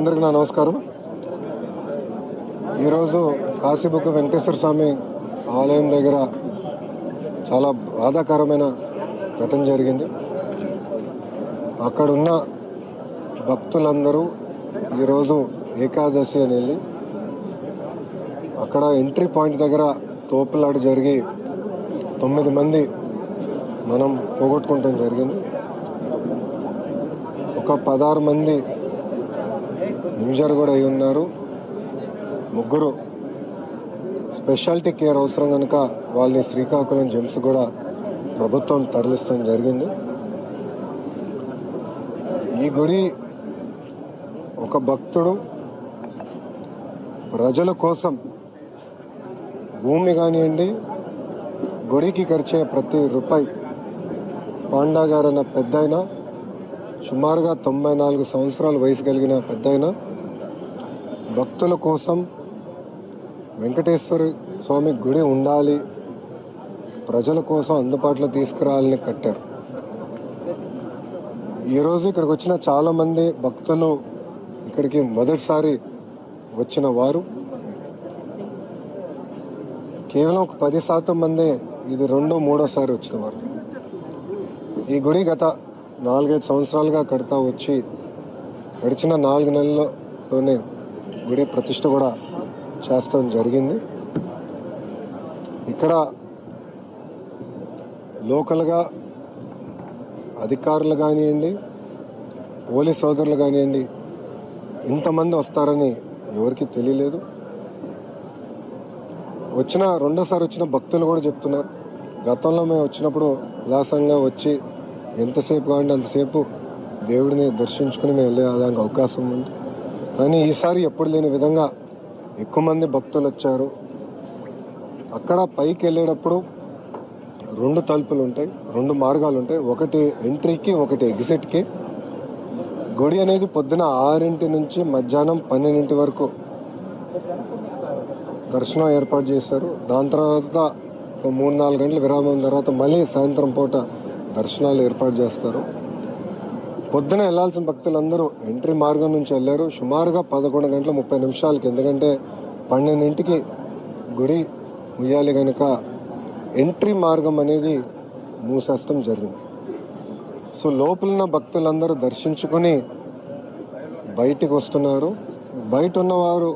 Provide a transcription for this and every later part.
అందరికీ నా నమస్కారం. ఈరోజు కాశీబుక్ వెంకటేశ్వర స్వామి ఆలయం దగ్గర చాలా బాధాకరమైన ఘటన జరిగింది. అక్కడున్న భక్తులందరూ ఈరోజు ఏకాదశి అని వెళ్ళి అక్కడ ఎంట్రీ పాయింట్ దగ్గర తోపులాట జరిగి తొమ్మిది మంది మనం పోగొట్టుకుంటాం జరిగింది. ఒక పదహారు మంది ఇంజర్ కూడా అయి ఉన్నారు. ముగ్గురు స్పెషాలిటీ కేర్ అవసరం కనుక వాళ్ళని శ్రీకాకుళం జెమ్స్ కూడా ప్రభుత్వం తరలిస్తాం జరిగింది. ఈ గుడి ఒక భక్తుడు ప్రజల కోసం భూమి కానివ్వండి గుడికి ఖర్చే ప్రతి రూపాయి పాండా గారన్న అన్న పెద్ద సుమారుగా తొంభై నాలుగు సంవత్సరాల వయసు కలిగిన పెద్ద భక్తుల కోసం వెంకటేశ్వర స్వామి గుడి ఉండాలి. ప్రజల కోసం అందుబాటులో తీసుకురావాలని కట్టారు. ఈరోజు ఇక్కడికి వచ్చిన చాలామంది భక్తులు ఇక్కడికి మొదటిసారి వచ్చిన వారు. కేవలం ఒక పది శాతం మంది ఇది రెండో మూడోసారి వచ్చిన వారు. ఈ గుడి గత నాలుగైదు సంవత్సరాలుగా కడతా వచ్చి గడిచిన నాలుగు నెలల్లోనే గుడి ప్రతిష్ట కూడా చేస్తాం జరిగింది. ఇక్కడ లోకల్గా అధికారులు కానివ్వండి పోలీస్ సోదరులు కానివ్వండి ఇంతమంది వస్తారని ఎవరికి తెలియలేదు. వచ్చిన రెండోసారి వచ్చిన భక్తులు కూడా చెప్తున్నారు. గతంలో మేము వచ్చినప్పుడు ఉల్లాసంగా వచ్చి ఎంతసేపు కావాలంటే అంతసేపు దేవుడిని దర్శించుకుని మేము వెళ్ళే దానికి అవకాశం ఉంది. కానీ ఈసారి ఎప్పుడు లేని విధంగా ఎక్కువ మంది భక్తులు వచ్చారు. అక్కడ పైకి వెళ్ళేటప్పుడు రెండు తలుపులు ఉంటాయి రెండు మార్గాలు ఉంటాయి. ఒకటి ఎంట్రీకి ఒకటి ఎగ్జిట్కి. గుడి అనేది పొద్దున ఆరింటి నుంచి మధ్యాహ్నం పన్నెండింటి వరకు దర్శనం ఏర్పాటు చేశారు. దాని తర్వాత ఒక మూడు నాలుగు గంటల విరామం తర్వాత మళ్ళీ సాయంత్రం పూట దర్శనాలు ఏర్పాటు చేస్తారు. పొద్దున వెళ్ళాల్సిన భక్తులందరూ ఎంట్రీ మార్గం నుంచి వెళ్ళారు. సుమారుగా పదకొండు గంటల ముప్పై నిమిషాలకి ఎందుకంటే పన్నెండింటికి గుడి ముయ్యాలి కనుక ఎంట్రీ మార్గం అనేది మూసేస్తం జరిగింది. సో లోపలున్న భక్తులందరూ దర్శించుకొని బయటికి వస్తున్నారు. బయట ఉన్నవారు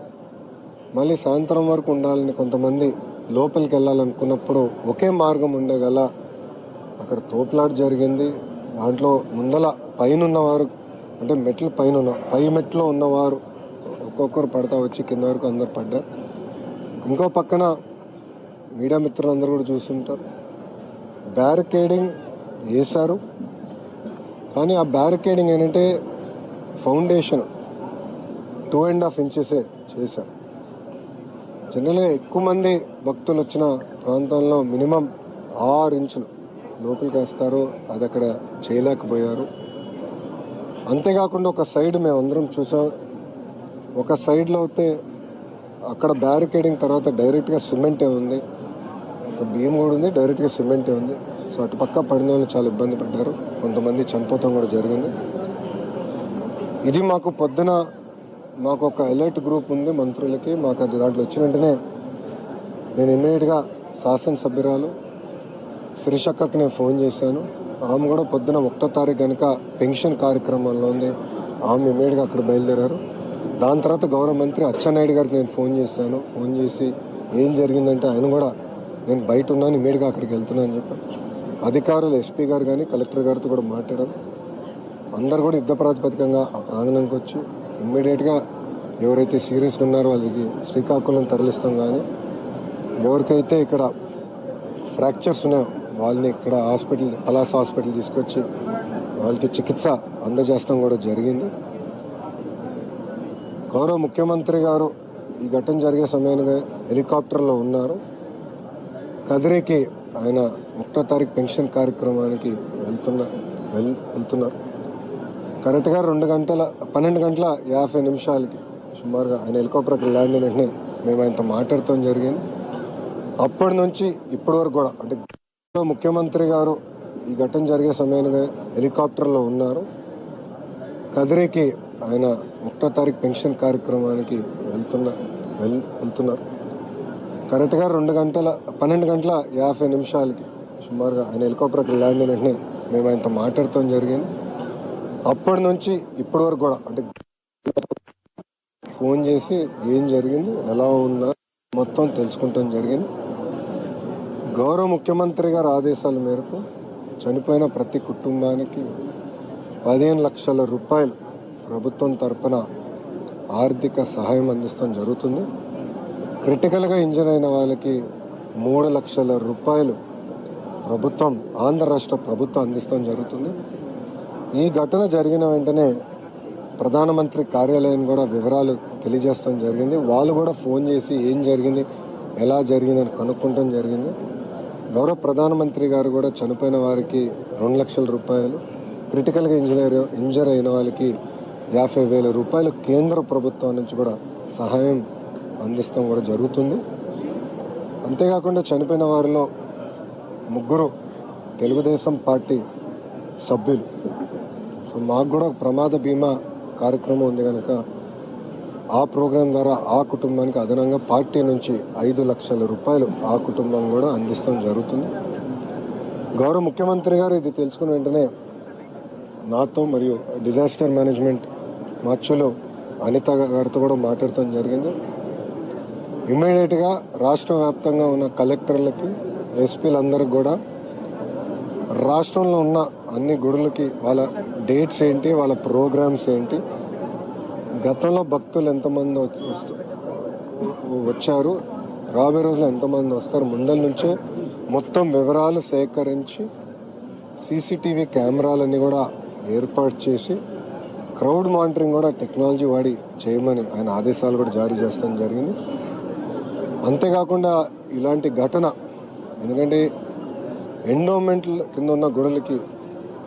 మళ్ళీ సాయంత్రం వరకు ఉండాలని కొంతమంది లోపలికి వెళ్ళాలనుకున్నప్పుడు ఒకే మార్గం ఉండగల అక్కడ తోపులాట జరిగింది. దాంట్లో ముందల పైన ఉన్నవారు అంటే మెట్ల పైన ఉన్న పై మెట్లో ఉన్నవారు ఒక్కొక్కరు పడతా వచ్చి కింద వరకు అందరు పడ్డారు. ఇంకో పక్కన మీడియా మిత్రులందరూ కూడా చూస్తుంటారు. బ్యారికేడింగ్ వేశారు కానీ ఆ బ్యారికేడింగ్ ఏంటంటే ఫౌండేషన్ టూ అండ్ హాఫ్ ఇంచెసే చేశారు. జనరల్గా ఎక్కువ మంది భక్తులు వచ్చిన ప్రాంతంలో మినిమం ఆరు ఇంచులు లోపలికి వేస్తారు అది అక్కడ చేయలేకపోయారు. అంతేకాకుండా ఒక సైడ్ మేము అందరం చూసాం. ఒక సైడ్లో అయితే అక్కడ బ్యారికేడింగ్ తర్వాత డైరెక్ట్గా సిమెంటే ఉంది. ఒక బియ్యం కూడా ఉంది డైరెక్ట్గా సిమెంటే ఉంది. సో అటు పక్క పడిన వాళ్ళు చాలా ఇబ్బంది పడ్డారు. కొంతమంది చనిపోతాం కూడా జరిగింది. ఇది మాకు పొద్దున మాకు ఒక అలర్ట్ గ్రూప్ ఉంది మంత్రులకి. మాకు అది దాంట్లో వచ్చిన వెంటనే నేను ఇమ్మీడియట్గా శాసనసభ్యురాలు శ్రీశక్కకి నేను ఫోన్ చేశాను. ఆమె కూడా పొద్దున ఒకటో తారీఖు కనుక పెన్షన్ కార్యక్రమంలో ఉంది. ఆమె ఇమీడియట్గా అక్కడ బయలుదేరారు. దాని తర్వాత గౌరవ మంత్రి అచ్చెన్నాయుడు గారికి నేను ఫోన్ చేశాను. ఫోన్ చేసి ఏం జరిగిందంటే ఆయన కూడా నేను బయట ఉన్నాను ఇమీడియట్గా అక్కడికి వెళ్తున్నాను అని చెప్పాను అధికారులు ఎస్పీ గారు కానీ కలెక్టర్ గారితో కూడా మాట్లాడారు. అందరు కూడా యుద్ధ ప్రాతిపదికంగా ఆ ప్రాంగణంకి వచ్చి ఇమ్మీడియట్గా ఎవరైతే సీరియస్గా ఉన్నారో వాళ్ళకి శ్రీకాకుళం తరలిస్తాం కానీ ఎవరికైతే ఇక్కడ ఫ్రాక్చర్స్ ఉన్నాయో వాళ్ళని ఇక్కడ హాస్పిటల్ పలాస్ హాస్పిటల్ తీసుకొచ్చి వాళ్ళకి చికిత్స అందజేస్తాం కూడా జరిగింది. గౌరవ ముఖ్యమంత్రి గారు ఈ ఘటన జరిగే సమయానికి హెలికాప్టర్లో ఉన్నారు. కదిరికి ఆయన ఒకటో తారీఖు పెన్షన్ కార్యక్రమానికి వెళ్తున్న వెళ్ వెళ్తున్నారు. కరెక్ట్గా రెండు గంటల పన్నెండు గంటల యాభై నిమిషాలకి సుమారుగా ఆయన హెలికాప్టర్కి ల్యాండ్ అయిన వెంటనే మేము ఆయనతో మాట్లాడటం జరిగింది. అప్పటి నుంచి ఇప్పటి వరకు కూడా అంటే ముఖ్యమంత్రి గారు ఈ ఘటన జరిగే సమయంలో హెలికాప్టర్లో ఉన్నారు. కదిరికి ఆయన ఒకటో తారీఖు పెన్షన్ కార్యక్రమానికి వెళ్తున్న వెల్ వెళ్తున్నారు. కరెక్ట్గా రెండు గంటల పన్నెండు గంటల యాభై నిమిషాలకి సుమారుగా ఆయన హెలికాప్టర్కి ల్యాండ్ అయిన వెంటనే మేము ఆయనతో మాట్లాడటం జరిగింది. అప్పటి నుంచి ఇప్పటి వరకు కూడా అంటే ఫోన్ చేసి ఏం జరిగింది ఎలా ఉన్నా మొత్తం తెలుసుకుంటాం జరిగింది. గౌరవ ముఖ్యమంత్రి గారి ఆదేశాల మేరకు చనిపోయిన ప్రతి కుటుంబానికి పదిహేను లక్షల రూపాయలు ప్రభుత్వం తరపున ఆర్థిక సహాయం అందిస్తాం జరుగుతుంది. క్రిటికల్గా ఇంజన్ అయిన వాళ్ళకి మూడు లక్షల రూపాయలు ప్రభుత్వం ఆంధ్ర రాష్ట్ర ప్రభుత్వం అందిస్తాం జరుగుతుంది. ఈ ఘటన జరిగిన వెంటనే ప్రధానమంత్రి కార్యాలయం కూడా వివరాలు తెలియజేస్తాం జరిగింది. వాళ్ళు కూడా ఫోన్ చేసి ఏం జరిగింది ఎలా జరిగింది అని కనుక్కుంటాం జరిగింది. గౌరవ ప్రధానమంత్రి గారు కూడా చనిపోయిన వారికి రెండు లక్షల రూపాయలు క్రిటికల్గా ఇంజనీర్ ఇంజర్ అయిన వాళ్ళకి యాభై వేల రూపాయలు కేంద్ర ప్రభుత్వం నుంచి కూడా సహాయం అందిస్తాం కూడా జరుగుతుంది. అంతేకాకుండా చనిపోయిన వారిలో ముగ్గురు తెలుగుదేశం పార్టీ సభ్యులు. సో మాకు కూడా ప్రమాద బీమా కార్యక్రమం ఉంది కనుక ఆ ప్రోగ్రాం ద్వారా ఆ కుటుంబానికి అదనంగా పార్టీ నుంచి ఐదు లక్షల రూపాయలు ఆ కుటుంబం కూడా అందిస్తాం జరుగుతుంది. గౌరవ ముఖ్యమంత్రి గారు ఇది తెలుసుకున్న వెంటనే నాతో మరియు డిజాస్టర్ మేనేజ్మెంట్ మార్చులో అనిత గారితో కూడా మాట్లాడటం జరిగింది. ఇమ్మీడియట్గా రాష్ట్ర వ్యాప్తంగా ఉన్న కలెక్టర్లకి ఎస్పీలందరికి కూడా రాష్ట్రంలో ఉన్న అన్ని గుడులకి వాళ్ళ డేట్స్ ఏంటి వాళ్ళ ప్రోగ్రామ్స్ ఏంటి గతంలో భక్తులు ఎంతమంది వచ్చి- వచ్చారు? రాబోయే రోజులు ఎంతమంది వస్తారు? ముందల నుంచే మొత్తం వివరాలు సేకరించి సీసీటీవీ కెమెరాలన్నీ కూడా ఏర్పాటు చేసి క్రౌడ్ మానిటరింగ్ కూడా టెక్నాలజీ వాడి చేయమని ఆయన ఆదేశాలు కూడా జారీ చేస్తాం జరిగింది. అంతేకాకుండా ఇలాంటి ఘటన ఎందుకంటే ఎండోమెంట్ కింద ఉన్న గుడులకి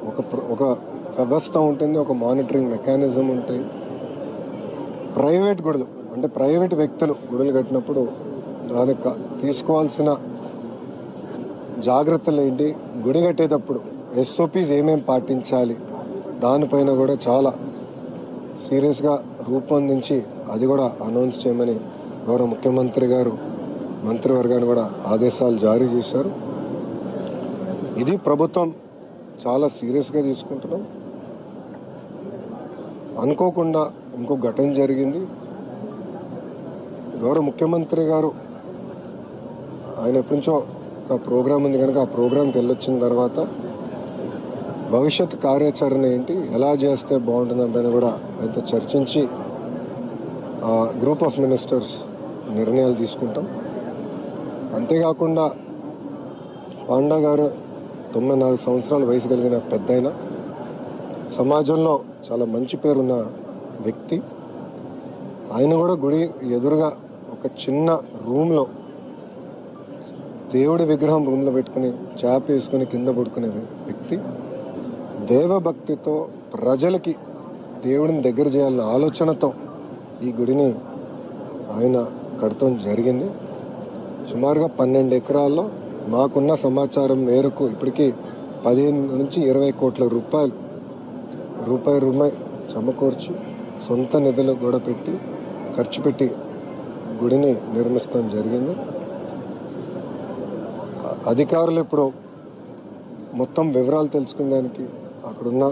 ఒక ప్ర- ఒక వ్యవస్థ ఉంటుంది ఒక మానిటరింగ్ మెకానిజం ఉంటాయి. ప్రైవేట్ గుడులు అంటే ప్రైవేట్ వ్యక్తులు గుడులు కట్టినప్పుడు దానికి తీసుకోవాల్సిన జాగ్రత్తలు ఏంటి? గుడి కట్టేటప్పుడు ఎస్ఓపీస్ ఏమేమి పాటించాలి? దానిపైన కూడా చాలా సీరియస్గా రూపొందించి అది కూడా అనౌన్స్ చేయమని గౌరవ ముఖ్యమంత్రి గారు మంత్రివర్గాన్ని కూడా ఆదేశాలు జారీ చేశారు. ఇది ప్రభుత్వం చాలా సీరియస్గా తీసుకుంటున్నాం. అనుకోకుండా ఇంకో ఘటన జరిగింది. గౌరవ ముఖ్యమంత్రి గారు ఆయన ఎప్పటి నుంచో ఒక ప్రోగ్రాం ఉంది కనుక ఆ ప్రోగ్రాంకి వెళ్ళొచ్చిన తర్వాత భవిష్యత్ కార్యాచరణ ఏంటి ఎలా చేస్తే బాగుంటుందని కూడా ఆయనతో చర్చించి గ్రూప్ ఆఫ్ మినిస్టర్స్ నిర్ణయాలు తీసుకుంటాం. అంతేకాకుండా పాండా గారు తొంభై నాలుగు సంవత్సరాల వయసు కలిగిన పెద్దయిన సమాజంలో చాలా మంచి పేరున్న వ్యక్తి ఆయన కూడా గుడి ఎదురుగా ఒక చిన్న రూమ్లో దేవుడి విగ్రహం రూమ్లో పెట్టుకుని చేప వేసుకుని కింద పడుకునే వ్యక్తి దేవభక్తితో ప్రజలకి దేవుడిని దగ్గర చేయాలన్న ఆలోచనతో ఈ గుడిని ఆయన కడతం జరిగింది. సుమారుగా పన్నెండు ఎకరాల్లో మాకున్న సమాచారం మేరకు ఇప్పటికీ పదిహేను నుంచి ఇరవై కోట్ల రూపాయలు రూపాయి రూపాయి సమకూర్చి సొంత నిధులు కూడా పెట్టి ఖర్చు పెట్టి గుడిని నిర్మిస్తాం జరిగింది. అధికారులు ఇప్పుడు మొత్తం వివరాలు తెలుసుకునేదానికి అక్కడున్న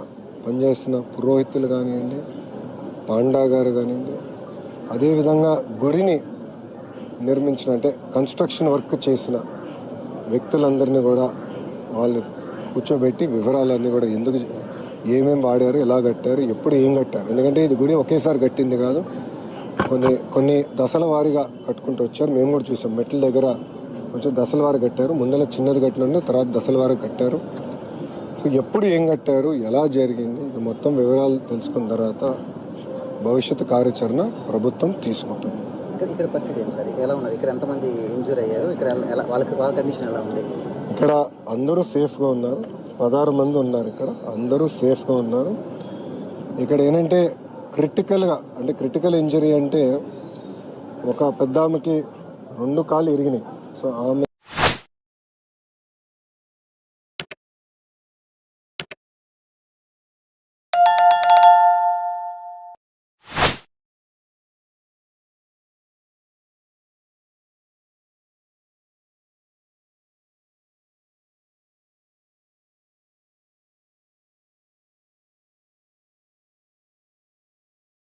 పనిచేస్తున్న పురోహితులు కానివ్వండి పాండా గారు కానివ్వండి అదేవిధంగా గుడిని నిర్మించిన అంటే కన్స్ట్రక్షన్ వర్క్ చేసిన వ్యక్తులందరినీ కూడా వాళ్ళు కూర్చోబెట్టి వివరాలన్నీ కూడా ఎందుకు చే- ఏమేం వాడారు ఎలా కట్టారు ఎప్పుడు ఏం కట్టారు. ఎందుకంటే ఇది గుడి ఒకేసారి కట్టింది కాదు. కొన్ని కొన్ని దశల వారీగా కట్టుకుంటూ వచ్చారు. మేము కూడా చూసాం. మెట్ల దగ్గర కొంచెం దశల వారి కట్టారు. ముందర చిన్నది కట్టిన తర్వాత దశల వారి కట్టారు. సో ఎప్పుడు ఏం కట్టారు ఎలా జరిగింది ఇది మొత్తం వివరాలు తెలుసుకున్న తర్వాత భవిష్యత్తు కార్యాచరణ ప్రభుత్వం తీసుకుంటుంది. ఇక్కడ పరిస్థితి ఏం సార్? ఎలా ఉన్నారు? ఇక్కడ ఎంతమంది ఇంజూర్ అయ్యారు? ఇక్కడ ఎలా వాళ్ళకి వాళ్ళ కండిషన్ ఎలా ఉంది? ఇక్కడ అందరూ సేఫ్గా ఉన్నారు. పదహారు మంది ఉన్నారు ఇక్కడ. అందరూ సేఫ్గా ఉన్నారు. ఇక్కడ ఏంటంటే క్రిటికల్గా అంటే క్రిటికల్ ఇంజరీ అంటే ఒక పెద్ద ఆమెకి రెండు కాళ్ళు ఇరిగినాయి. సో ఆమె